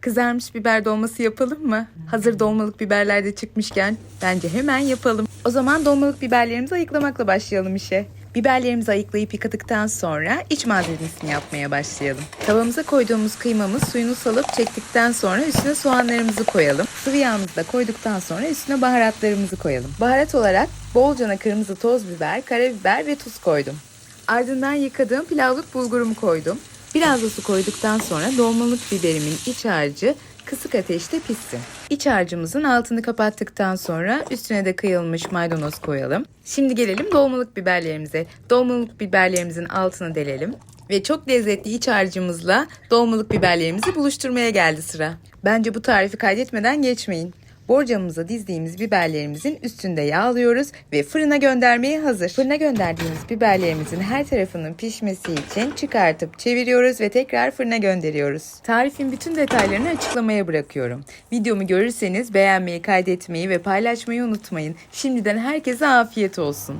Kızarmış biber dolması yapalım mı? Hazır dolmalık biberler de çıkmışken bence hemen yapalım. O zaman dolmalık biberlerimizi ayıklamakla başlayalım işe. Biberlerimizi ayıklayıp yıkadıktan sonra iç malzemesini yapmaya başlayalım. Tavamıza koyduğumuz kıymamız suyunu salıp çektikten sonra üstüne soğanlarımızı koyalım. Sıvı yağımızı da koyduktan sonra üstüne baharatlarımızı koyalım. Baharat olarak bolcana kırmızı toz biber, karabiber ve tuz koydum. Ardından yıkadığım pilavlık bulgurumu koydum. Biraz da su koyduktan sonra dolmalık biberimin iç harcı kısık ateşte pişsin. İç harcımızın altını kapattıktan sonra üstüne de kıyılmış maydanoz koyalım. Şimdi gelelim dolmalık biberlerimize. Dolmalık biberlerimizin altını delelim. Ve çok lezzetli iç harcımızla dolmalık biberlerimizi buluşturmaya geldi sıra. Bence bu tarifi kaydetmeden geçmeyin. Borcamımıza dizdiğimiz biberlerimizin üstünde yağlıyoruz ve fırına göndermeye hazır. Fırına gönderdiğimiz biberlerimizin her tarafının pişmesi için çıkartıp çeviriyoruz ve tekrar fırına gönderiyoruz. Tarifin bütün detaylarını açıklamaya bırakıyorum. Videomu görürseniz beğenmeyi, kaydetmeyi ve paylaşmayı unutmayın. Şimdiden herkese afiyet olsun.